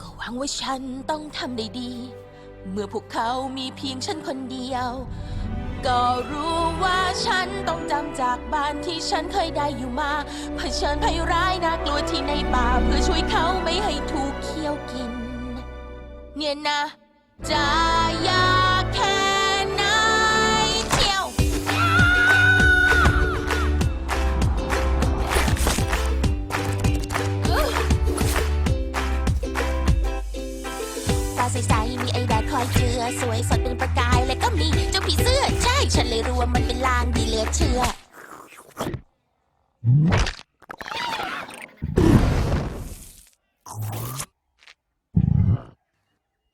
ก็หวังว่าฉันต้องทำได้ดี เมื่อพวกเขามีเพียงฉันคนเดียว ก็รู้ว่าฉันต้องจำจากบ้านที่ฉันเคยได้อยู่มาเผชิญภัยร้ายน่ากลัวที่ในป่าเพื่อช่วยเขาไม่ให้ถูกเคี้ยวกิน เนี่ยนะจะยา ใสๆมีไอแดดคอยเจือ สวยสดเป็นประกายและก็มีเจ้าผีเสื้อ ใช่ ฉันเลยรู้ว่ามันเป็นลางดีเหลือเชื่อ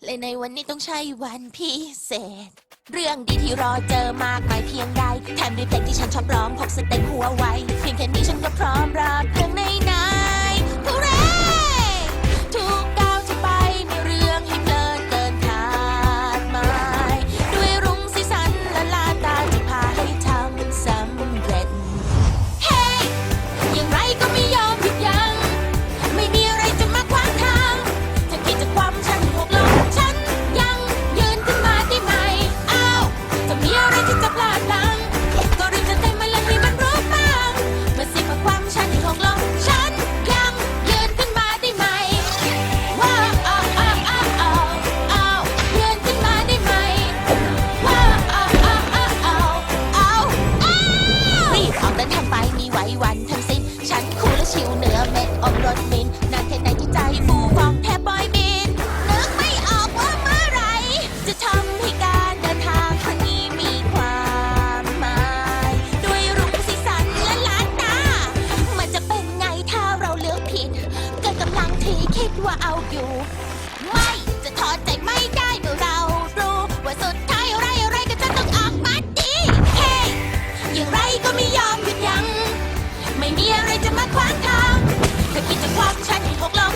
และในวันนี้ต้องใช่วันพิเศษ เรื่องดีที่รอเจอมากมายเพียงใดแถมด้วยเพลงที่ฉันชอบร้องพกสเต็ปหัวไวเพียงแค่นี้ฉันก็พร้อมรับ คิดว่าเอาอยู่ ไม่จะถอดใจไม่ได้เมื่อเรารู้ว่าสุดท้ายอะไรอะไรก็จะต้องออกมาดีเฮ้อย่างไรก็ไม่ยอมหยุดยัง้งไม่มีอะไรจะมาขวางทางถ้าคิดจะควักฉันให้หกลง